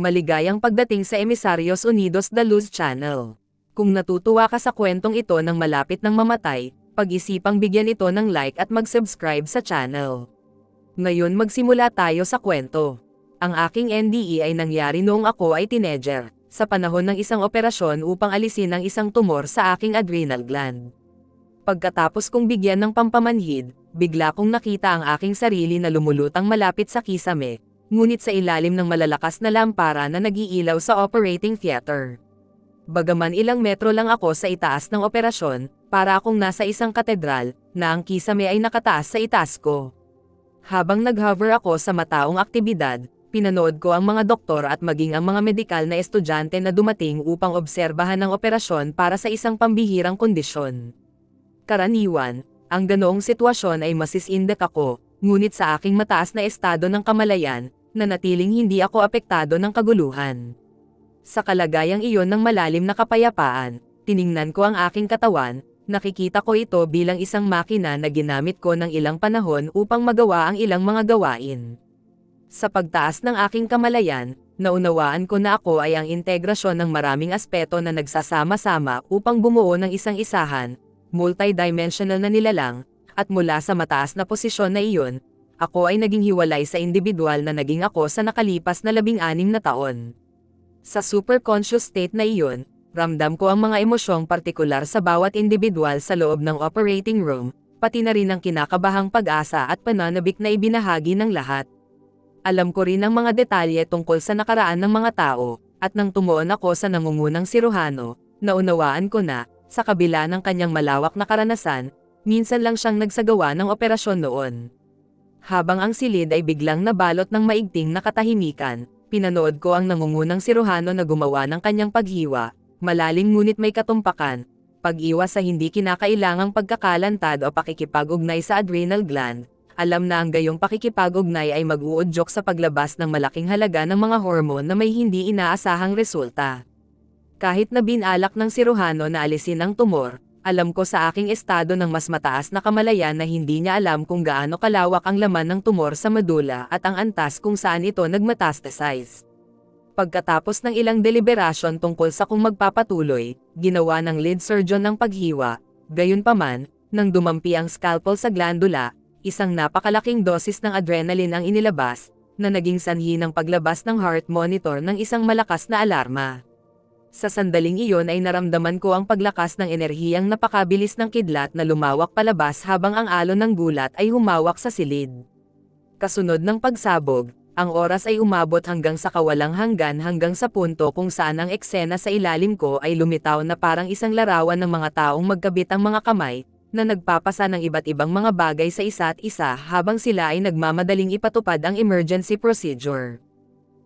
Maligayang pagdating sa Emisarios Unidos da Luz Channel. Kung natutuwa ka sa kwentong ito ng malapit ng mamatay, pag-isipang bigyan ito ng like at mag-subscribe sa channel. Ngayon magsimula tayo sa kwento. Ang aking NDE ay nangyari noong ako ay teenager, sa panahon ng isang operasyon upang alisin ang isang tumor sa aking adrenal gland. Pagkatapos kong bigyan ng pampamanhid, bigla kong nakita ang aking sarili na lumulutang malapit sa kisame, ngunit sa ilalim ng malalakas na lampara na nagiilaw sa operating theater. Bagaman ilang metro lang ako sa itaas ng operasyon, para akong nasa isang katedral, na ang kisame ay nakataas sa itaas ko. Habang nag-hover ako sa mataong aktibidad, pinanood ko ang mga doktor at maging ang mga medikal na estudyante na dumating upang obserbahan ang operasyon para sa isang pambihirang kondisyon. Karaniwan, ang ganoong sitwasyon ay masisindak ako, ngunit sa aking mataas na estado ng kamalayan, na natiling hindi ako apektado ng kaguluhan. Sa kalagayang iyon ng malalim na kapayapaan, tiningnan ko ang aking katawan, nakikita ko ito bilang isang makina na ginamit ko ng ilang panahon upang magawa ang ilang mga gawain. Sa pagtaas ng aking kamalayan, naunawaan ko na ako ay ang integrasyon ng maraming aspeto na nagsasama-sama upang bumuo ng isang isahan, multidimensional na nilalang, at mula sa mataas na posisyon na iyon, ako ay naging hiwalay sa individual na naging ako sa nakalipas na labing-anim na taon. Sa super-conscious state na iyon, ramdam ko ang mga emosyong partikular sa bawat individual sa loob ng operating room, pati na rin ang kinakabahang pag-asa at pananabik na ibinahagi ng lahat. Alam ko rin ang mga detalye tungkol sa nakaraan ng mga tao, at nang tumuon ako sa nangungunang siruhano, naunawaan ko na, sa kabila ng kanyang malawak na karanasan, minsan lang siyang nagsagawa ng operasyon noon. Habang ang silid ay biglang nabalot ng maigting na katahimikan, pinanood ko ang nangungunang siruhano na gumawa ng kanyang paghiwa, malalim ngunit may katumpakan, pag-iwas sa hindi kinakailangang pagkakalantad o pakikipag-ugnay sa adrenal gland, alam na ang gayong pakikipag-ugnay ay mag-uudyok sa paglabas ng malaking halaga ng mga hormone na may hindi inaasahang resulta. Kahit na binalak ng siruhano na alisin ang tumor, alam ko sa aking estado ng mas mataas na kamalayan na hindi niya alam kung gaano kalawak ang laman ng tumor sa medula at ang antas kung saan ito nagmetastasize. Pagkatapos ng ilang deliberasyon tungkol sa kung magpapatuloy, ginawa ng lead surgeon ng paghiwa, gayunpaman, nang dumampi ang scalpel sa glandula, isang napakalaking dosis ng adrenaline ang inilabas, na naging sanhi ng paglabas ng heart monitor ng isang malakas na alarma. Sa sandaling iyon ay naramdaman ko ang paglakas ng enerhiyang napakabilis ng kidlat na lumawak palabas habang ang alon ng gulat ay humawak sa silid. Kasunod ng pagsabog, ang oras ay umabot hanggang sa kawalang hanggan hanggang sa punto kung saan ang eksena sa ilalim ko ay lumitaw na parang isang larawan ng mga taong magkabit ang mga kamay, na nagpapasa ng iba't ibang mga bagay sa isa't isa habang sila ay nagmamadaling ipatupad ang emergency procedure.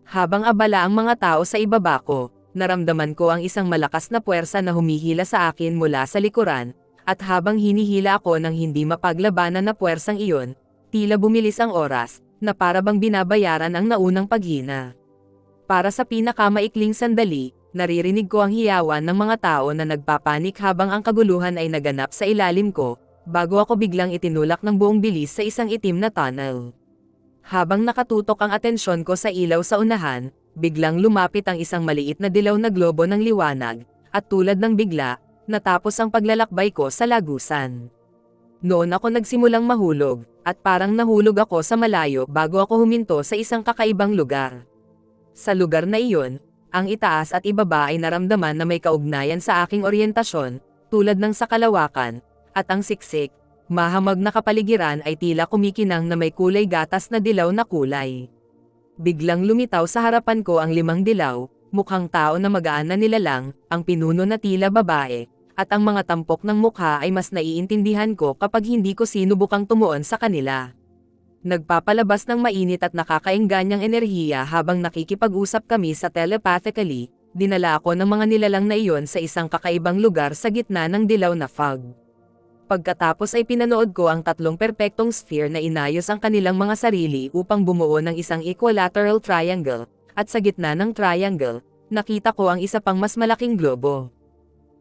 Habang abala ang mga tao sa ibaba ko, naramdaman ko ang isang malakas na puwersa na humihila sa akin mula sa likuran, at habang hinihila ako ng hindi mapaglabanan na puwersang iyon, tila bumilis ang oras, na para bang binabayaran ang naunang paghina. Para sa pinakamaikling sandali, naririnig ko ang hiyawan ng mga tao na nagpapanik habang ang kaguluhan ay naganap sa ilalim ko, bago ako biglang itinulak ng buong bilis sa isang itim na tunnel. Habang nakatutok ang atensyon ko sa ilaw sa unahan, biglang lumapit ang isang maliit na dilaw na globo ng liwanag, at tulad ng bigla, natapos ang paglalakbay ko sa lagusan. Noon ako nagsimulang mahulog, at parang nahulog ako sa malayo bago ako huminto sa isang kakaibang lugar. Sa lugar na iyon, ang itaas at ibaba ay naramdaman na may kaugnayan sa aking oryentasyon, tulad ng sa kalawakan, at ang siksik, mahamag na kapaligiran ay tila kumikinang na may kulay gatas na dilaw na kulay. Biglang lumitaw sa harapan ko ang limang dilaw, mukhang tao na magaan na nilalang, ang pinuno na tila babae, at ang mga tampok ng mukha ay mas naiintindihan ko kapag hindi ko sinubukang tumuon sa kanila. Nagpapalabas ng mainit at nakakainganyang enerhiya habang nakikipag-usap kami sa telepathically, dinala ako ng mga nilalang na iyon sa isang kakaibang lugar sa gitna ng dilaw na fog. Pagkatapos ay pinanood ko ang tatlong perpektong sphere na inayos ang kanilang mga sarili upang bumuo ng isang equilateral triangle, at sa gitna ng triangle, nakita ko ang isa pang mas malaking globo.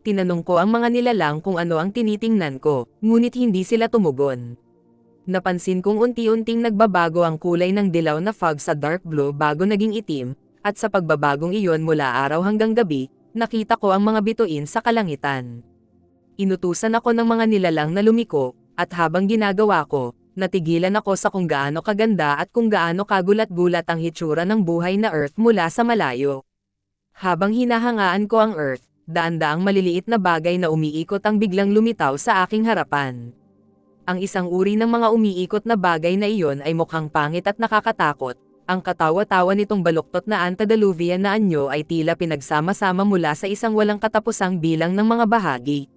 Tinanong ko ang mga nilalang kung ano ang tinitingnan ko, ngunit hindi sila tumugon. Napansin kong unti-unting nagbabago ang kulay ng dilaw na fog sa dark blue bago naging itim, at sa pagbabagong iyon mula araw hanggang gabi, nakita ko ang mga bituin sa kalangitan. Inutusan ako ng mga nilalang na lumiko, at habang ginagawa ko, natigilan ako sa kung gaano kaganda at kung gaano kagulat-gulat ang hitsura ng buhay na Earth mula sa malayo. Habang hinahangaan ko ang Earth, daan-daang maliliit na bagay na umiikot ang biglang lumitaw sa aking harapan. Ang isang uri ng mga umiikot na bagay na iyon ay mukhang pangit at nakakatakot, ang katawa-tawa nitong baluktot na antediluvian na anyo ay tila pinagsama-sama mula sa isang walang katapusang bilang ng mga bahagi.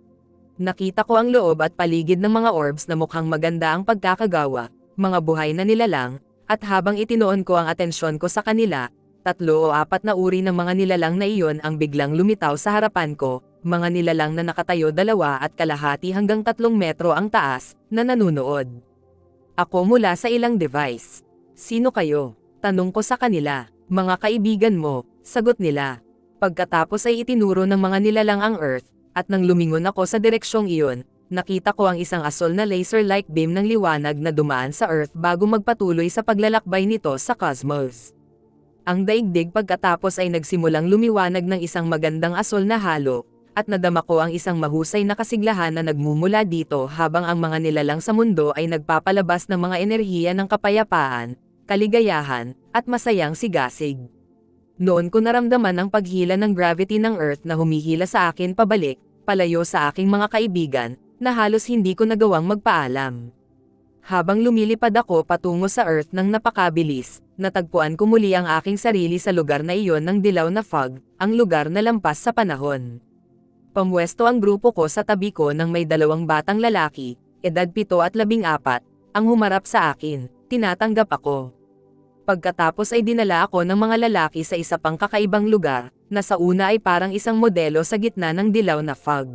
Nakita ko ang loob at paligid ng mga orbs na mukhang maganda ang pagkakagawa, mga buhay na nilalang, at habang itinoon ko ang atensyon ko sa kanila, tatlo o apat na uri ng mga nilalang na iyon ang biglang lumitaw sa harapan ko, mga nilalang na nakatayo dalawa at kalahati hanggang tatlong metro ang taas, na nanunood. Ako mula sa ilang device. Sino kayo? Tanong ko sa kanila, mga kaibigan mo, sagot nila. Pagkatapos ay itinuro ng mga nilalang ang Earth, at nang lumingon ako sa direksyong iyon, nakita ko ang isang asol na laser-like beam ng liwanag na dumaan sa Earth bago magpatuloy sa paglalakbay nito sa cosmos. Ang daigdig pagkatapos ay nagsimulang lumiwanag ng isang magandang asol na halo, at nadama ko ang isang mahusay na kasiglahan na nagmumula dito habang ang mga nilalang sa mundo ay nagpapalabas ng mga enerhiya ng kapayapaan, kaligayahan, at masayang sigasig. Noon ko naramdaman ang paghila ng gravity ng Earth na humihila sa akin pabalik, palayo sa aking mga kaibigan, na halos hindi ko nagawang magpaalam. Habang lumilipad ako patungo sa Earth ng napakabilis, natagpuan ko muli ang aking sarili sa lugar na iyon ng dilaw na fog, ang lugar na lampas sa panahon. Pamwesto ang grupo ko sa tabi ko ng may dalawang batang lalaki, edad pito at labing apat, ang humarap sa akin, tinatanggap ako. Pagkatapos ay dinala ako ng mga lalaki sa isa pang kakaibang lugar, na sa una ay parang isang modelo sa gitna ng dilaw na fog.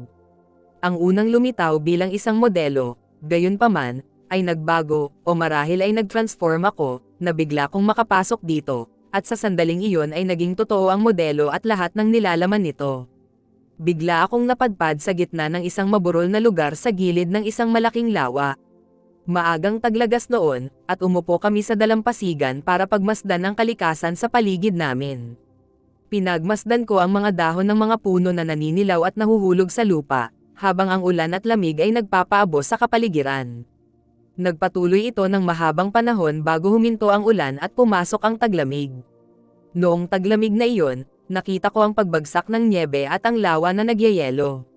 Ang unang lumitaw bilang isang modelo, gayon paman, ay nagbago, o marahil ay nag-transform ako, na bigla kong makapasok dito, at sa sandaling iyon ay naging totoo ang modelo at lahat ng nilalaman nito. Bigla akong napadpad sa gitna ng isang maburol na lugar sa gilid ng isang malaking lawa, Maagang taglagas noon, at umupo kami sa dalampasigan para pagmasdan ang kalikasan sa paligid namin. Pinagmasdan ko ang mga dahon ng mga puno na naninilaw at nahuhulog sa lupa, habang ang ulan at lamig ay nagpapaabo sa kapaligiran. Nagpatuloy ito ng mahabang panahon bago huminto ang ulan at pumasok ang taglamig. Noong taglamig na iyon, nakita ko ang pagbagsak ng niebe at ang lawa na nagyayelo.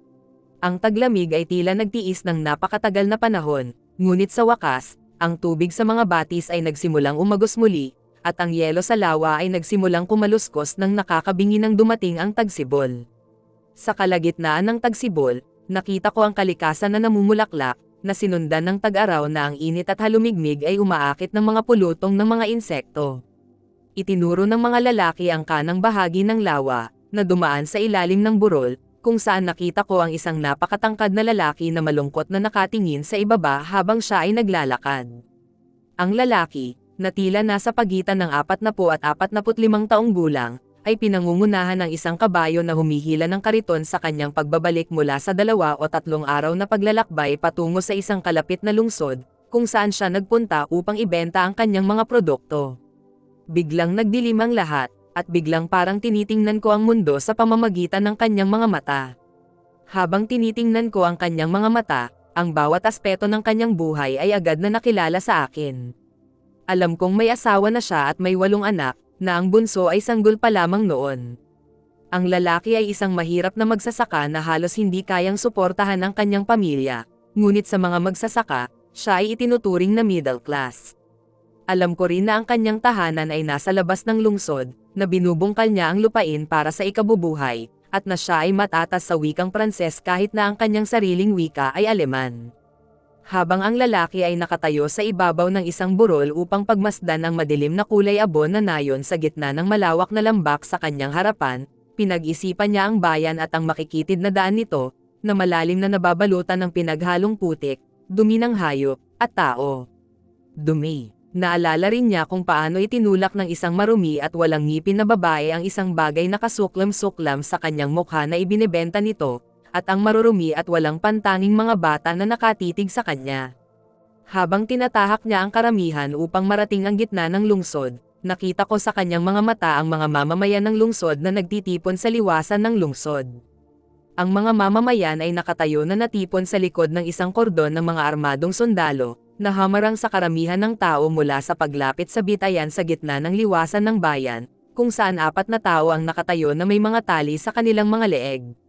Ang taglamig ay tila nagtiis ng napakatagal na panahon, Ngunit sa wakas, ang tubig sa mga batis ay nagsimulang umagos muli, at ang yelo sa lawa ay nagsimulang kumaluskos nang nakakabingi ng dumating ang tagsibol. Sa kalagitnaan ng tagsibol, nakita ko ang kalikasan na namumulaklak, na sinundan ng tag-araw na ang init at halumigmig ay umaakit ng mga pulutong ng mga insekto. Itinuro ng mga lalaki ang kanang bahagi ng lawa, na dumaan sa ilalim ng burol, kung saan nakita ko ang isang napakatangkad na lalaki na malungkot na nakatingin sa ibaba habang siya ay naglalakad. Ang lalaki, na tila nasa pagitan ng 40 at 45 taong gulang, ay pinangungunahan ng isang kabayo na humihila ng kariton sa kanyang pagbabalik mula sa dalawa o tatlong araw na paglalakbay patungo sa isang kalapit na lungsod, kung saan siya nagpunta upang ibenta ang kanyang mga produkto. Biglang nagdilim ang lahat, at biglang parang tinitingnan ko ang mundo sa pamamagitan ng kanyang mga mata. Habang tinitingnan ko ang kanyang mga mata, ang bawat aspeto ng kanyang buhay ay agad na nakilala sa akin. Alam kong may asawa na siya at may walong anak, na ang bunso ay sanggol pa lamang noon. Ang lalaki ay isang mahirap na magsasaka na halos hindi kayang suportahan ang kanyang pamilya, ngunit sa mga magsasaka, siya ay itinuturing na middle class. Alam ko rin na ang kanyang tahanan ay nasa labas ng lungsod, na binubungkal niya ang lupain para sa ikabubuhay, at na siya ay matatas sa wikang Pranses kahit na ang kanyang sariling wika ay Aleman. Habang ang lalaki ay nakatayo sa ibabaw ng isang burol upang pagmasdan ang madilim na kulay abon na nayon sa gitna ng malawak na lambak sa kanyang harapan, pinag-isipan niya ang bayan at ang makikitid na daan nito, na malalim na nababalutan ng pinaghalong putik, dumi ng hayop, at tao. Dumi. Naalala rin niya kung paano itinulak ng isang marumi at walang ngipin na babae ang isang bagay na kasuklam-suklam sa kanyang mukha na ibinebenta nito, at ang marurumi at walang pantanging mga bata na nakatitig sa kanya. Habang tinatahak niya ang karamihan upang marating ang gitna ng lungsod, nakita ko sa kanyang mga mata ang mga mamamayan ng lungsod na nagtitipon sa liwasan ng lungsod. Ang mga mamamayan ay nakatayo na natipon sa likod ng isang kordon ng mga armadong sundalo, na hamarang sa karamihan ng tao mula sa paglapit sa bitayan sa gitna ng liwasan ng bayan, kung saan apat na tao ang nakatayo na may mga tali sa kanilang mga leeg.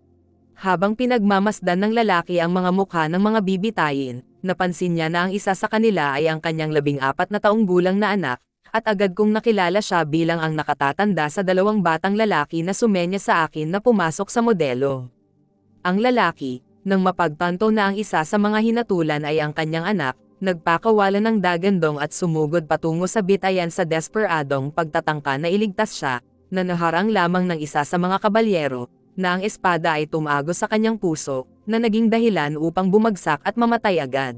Habang pinagmamasdan ng lalaki ang mga mukha ng mga bibitayin, napansin niya na ang isa sa kanila ay ang kanyang labing apat na taong gulang na anak, at agad kong nakilala siya bilang ang nakatatanda sa dalawang batang lalaki na sumenya sa akin na pumasok sa modelo. Ang lalaki, nang mapagtanto na ang isa sa mga hinatulan ay ang kanyang anak, nagpakawala ng dagandong at sumugod patungo sa bitayan sa desperadong pagtatangka na iligtas siya, na naharang lamang ng isa sa mga kabalyero, na ang espada ay tumago sa kanyang puso, na naging dahilan upang bumagsak at mamatay agad.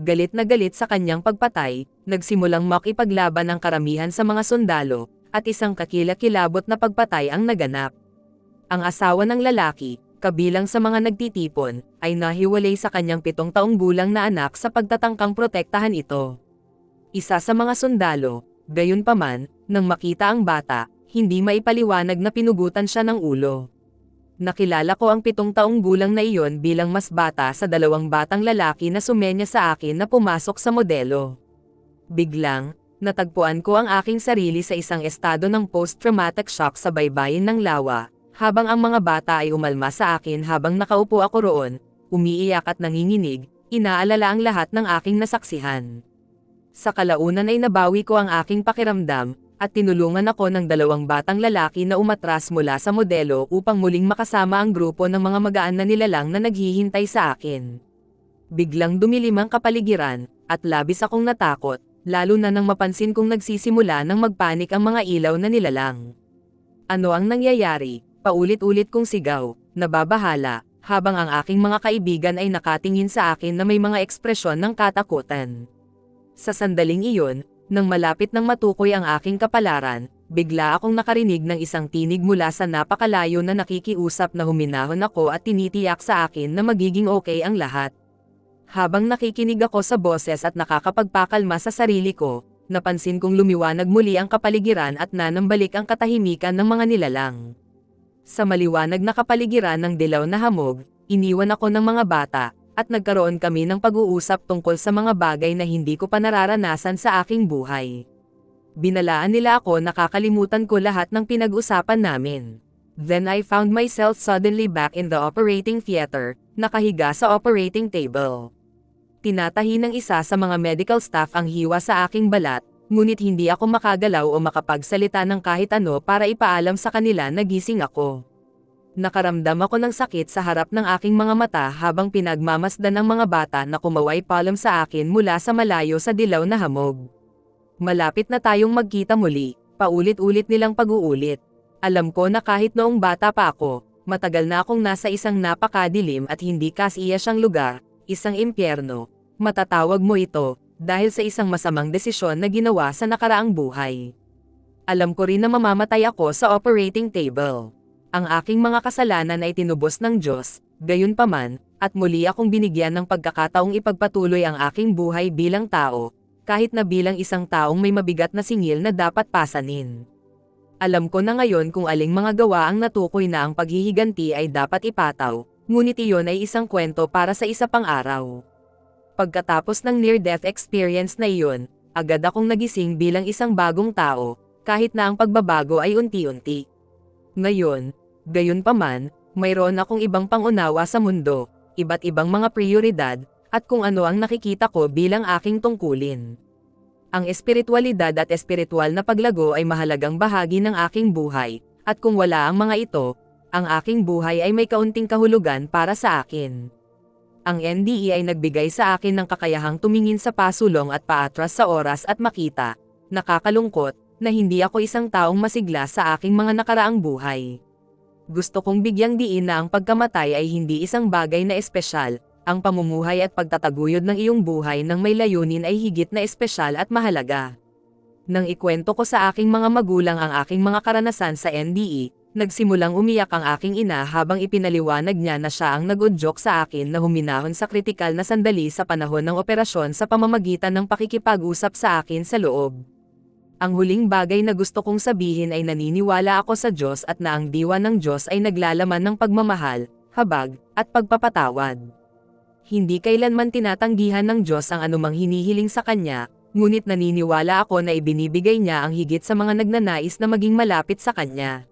Galit na galit sa kanyang pagpatay, nagsimulang makipaglaban ang karamihan sa mga sundalo, at isang kakilakilabot na pagpatay ang naganap. Ang asawa ng lalaki, kabilang sa mga nagtitipon, ay nahiwalay sa kanyang pitong taong gulang na anak sa pagtatangkang protektahan ito. Isa sa mga sundalo, gayon paman, nang makita ang bata, hindi maipaliwanag na pinugutan siya ng ulo. Nakilala ko ang pitong taong gulang na iyon bilang mas bata sa dalawang batang lalaki na sumenya sa akin na pumasok sa modelo. Biglang, natagpuan ko ang aking sarili sa isang estado ng post-traumatic shock sa baybayin ng lawa, habang ang mga bata ay umalma sa akin habang nakaupo ako roon, umiiyak at nanginginig, inaalala ang lahat ng aking nasaksihan. Sa kalaunan ay nabawi ko ang aking pakiramdam, at tinulungan ako ng dalawang batang lalaki na umatras mula sa modelo upang muling makasama ang grupo ng mga magaan na nilalang na naghihintay sa akin. Biglang dumilim ang kapaligiran, at labis akong natakot, lalo na nang mapansin kong nagsisimula ng magpanik ang mga ilaw na nilalang. Ano ang nangyayari? Paulit-ulit kong sigaw, nababahala, habang ang aking mga kaibigan ay nakatingin sa akin na may mga ekspresyon ng katakutan. Sa sandaling iyon, nang malapit ng matukoy ang aking kapalaran, bigla akong nakarinig ng isang tinig mula sa napakalayo na nakikiusap na huminahon ako at tinitiyak sa akin na magiging okay ang lahat. Habang nakikinig ako sa boses at nakakapagpakalma sa sarili ko, napansin kong lumiwanag muli ang kapaligiran at nanambalik ang katahimikan ng mga nilalang. Sa maliwanag na kapaligiran ng dilaw na hamog, iniwan ako ng mga bata, at nagkaroon kami ng pag-uusap tungkol sa mga bagay na hindi ko pa nararanasan sa aking buhay. Binalaan nila ako na kakalimutan ko lahat ng pinag-usapan namin. Then I found myself suddenly back in the operating theater, nakahiga sa operating table. Tinatahi ng isa sa mga medical staff ang hiwa sa aking balat, ngunit hindi ako makagalaw o makapagsalita ng kahit ano para ipaalam sa kanila na gising ako. Nakaramdam ako ng sakit sa harap ng aking mga mata habang pinagmamasdan ng mga bata na kumaway palam sa akin mula sa malayo sa dilaw na hamog. Malapit na tayong magkita muli, paulit-ulit nilang pag-uulit. Alam ko na kahit noong bata pa ako, matagal na akong nasa isang napakadilim at hindi kasiya siyang lugar, isang impyerno. Matatawag mo ito, dahil sa isang masamang desisyon na ginawa sa nakaraang buhay. Alam ko rin na mamamatay ako sa operating table. Ang aking mga kasalanan ay tinubos ng Diyos, gayon paman, at muli akong binigyan ng pagkakataong ipagpatuloy ang aking buhay bilang tao, kahit na bilang isang taong may mabigat na singil na dapat pasanin. Alam ko na ngayon kung aling mga gawa ang natukoy na ang paghihiganti ay dapat ipataw, ngunit iyon ay isang kwento para sa isa pang araw. Pagkatapos ng near-death experience na iyon, agad akong nagising bilang isang bagong tao, kahit na ang pagbabago ay unti-unti. Ngayon, gayon paman, mayroon akong ibang pangunawa sa mundo, iba't ibang mga prioridad, at kung ano ang nakikita ko bilang aking tungkulin. Ang espiritualidad at espiritual na paglago ay mahalagang bahagi ng aking buhay, at kung wala ang mga ito, ang aking buhay ay may kaunting kahulugan para sa akin. Ang NDE ay nagbigay sa akin ng kakayahang tumingin sa pasulong at paatras sa oras at makita, nakakalungkot, na hindi ako isang taong masigla sa aking mga nakaraang buhay. Gusto kong bigyang diin na ang pagkamatay ay hindi isang bagay na espesyal, ang pamumuhay at pagtataguyod ng iyong buhay ng may layunin ay higit na espesyal at mahalaga. Nang ikwento ko sa aking mga magulang ang aking mga karanasan sa NDE, Nagsimulang umiyak ang aking ina habang ipinaliwanag niya na siya ang nagudyok sa akin na huminahon sa kritikal na sandali sa panahon ng operasyon sa pamamagitan ng pakikipag-usap sa akin sa loob. Ang huling bagay na gusto kong sabihin ay naniniwala ako sa Diyos at na ang diwa ng Diyos ay naglalaman ng pagmamahal, habag, at pagpapatawad. Hindi kailanman tinatanggihan ng Diyos ang anumang hinihiling sa Kanya, ngunit naniniwala ako na ibinibigay niya ang higit sa mga nagnanais na maging malapit sa Kanya.